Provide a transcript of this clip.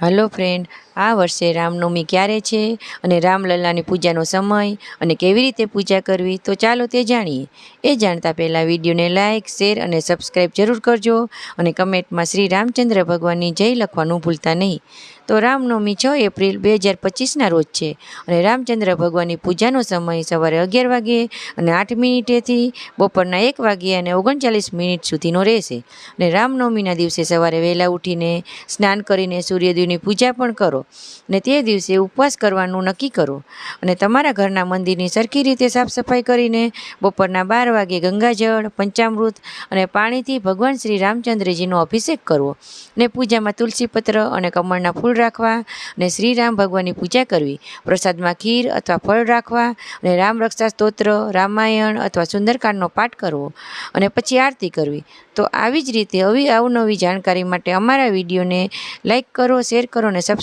Hello friend આ વર્ષે રામનવમી ક્યારે છે અને રામલલ્લાની પૂજાનો સમય અને કેવી રીતે પૂજા કરવી તો ચાલો તે જાણીએ. એ જાણતા પહેલાં વિડીયોને લાઇક શેર અને સબસ્ક્રાઈબ જરૂર કરજો અને કમેન્ટમાં શ્રી રામચંદ્ર ભગવાનની જય લખવાનું ભૂલતા નહીં. તો રામનવમી છ એપ્રિલ બે હજાર પચીસના રોજ છે અને રામચંદ્ર ભગવાનની પૂજાનો સમય સવારે અગિયાર વાગ્યે અને આઠ મિનિટેથી બપોરના એક વાગ્યે અને ઓગણચાલીસ મિનિટ સુધીનો રહેશે. અને રામનવમીના દિવસે સવારે વહેલા ઉઠીને સ્નાન કરીને સૂર્યદેવની પૂજા પણ કરો. અને તે દિવસે ઉપવાસ કરવાનું નક્કી કરો અને તમારા ઘરના મંદિરની સરખી રીતે સાફ સફાઈ કરીને બપોરના બાર વાગે ગંગાજળ, પંચામૃત અને પાણીથી ભગવાન શ્રી રામચંદ્રજીનો અભિષેક કરવો અને પૂજામાં તુલસી પત્ર અને કમળના ફૂલ રાખવા અને શ્રી રામ ભગવાનની પૂજા કરવી, પ્રસાદમાં ખીર અથવા ફળ રાખવા અને રામ રક્ષા સ્તોત્ર, રામાયણ અથવા સુંદરકાંડનો પાઠ કરવો અને પછી આરતી કરવી. તો આવી જ રીતે આવી અવનવી જાણકારી માટે અમારા વિડીયોને લાઈક કરો, શેર કરો અને સબસ્ક્રાઈબ